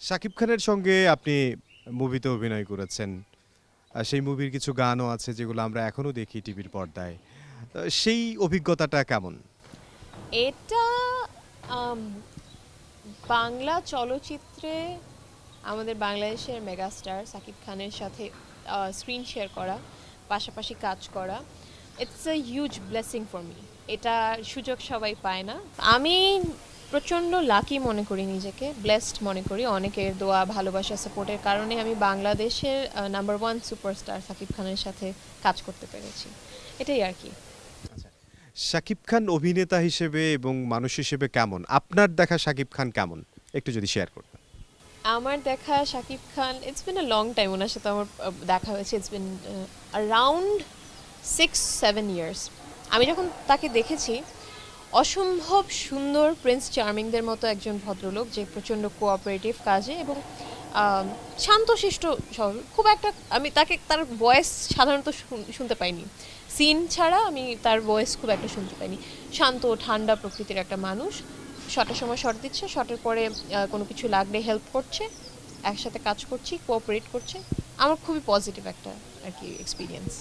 শাকিব খানের সঙ্গে আপনি মুভিতে অভিনয় করেছেন। সেই মুভির কিছু গানও আছে যেগুলো আমরা এখনও দেখি টিভির পর্দায়। সেই অভিজ্ঞতাটা কেমন? এটা বাংলা চলচ্চিত্রে আমাদের বাংলাদেশের মেগাস্টার সাকিব খানের সাথে স্ক্রিন শেয়ার করা, পাশাপাশি কাজ করা it's a huge blessing for me এটা সুযোগ সবাই পায় না। আমি প্রচণ্ড লাকি মনে করি নিজেকে ব্লেসড মনে করি। অনেকের দোয়া ভালোবাসা সাপোর্টের কারণে আমি বাংলাদেশের নাম্বার ওয়ান সুপারস্টার সাকিব খানের সাথে কাজ করতে পেরেছি। এটাই আর কি। শাকিব খান অভিনেতা হিসেবে এবং মানুষ হিসেবে কেমন? আপনার দেখা শাকিব খান কেমন? একটু যদি শেয়ার করতেন। আমার দেখা Shakib Khan it's been a long time ওনার সাথে আমার দেখা হয়েছে it's been around six seven years আমি যখন তাকে দেখেছি অসম্ভব সুন্দর প্রিন্স চার্মিংদের মতো একজন ভদ্রলোক যে প্রচণ্ড কোঅপারেটিভ কাজে এবং শান্তশিষ্ট। খুব একটা আমি তাকে, তার ভয়েস সাধারণত শুনতে পাইনি। সিন ছাড়া আমি তার ভয়েস খুব একটা শুনতে পাইনি। শান্ত, ঠান্ডা প্রকৃতির একটা মানুষ। শটের সময় শট দিচ্ছে শটের পরে কোনো কিছু লাগলে হেল্প করছে, একসাথে কাজ করছি কোঅপারেট করছে। আমার খুবই পজিটিভ একটা আর কি এক্সপিরিয়েন্স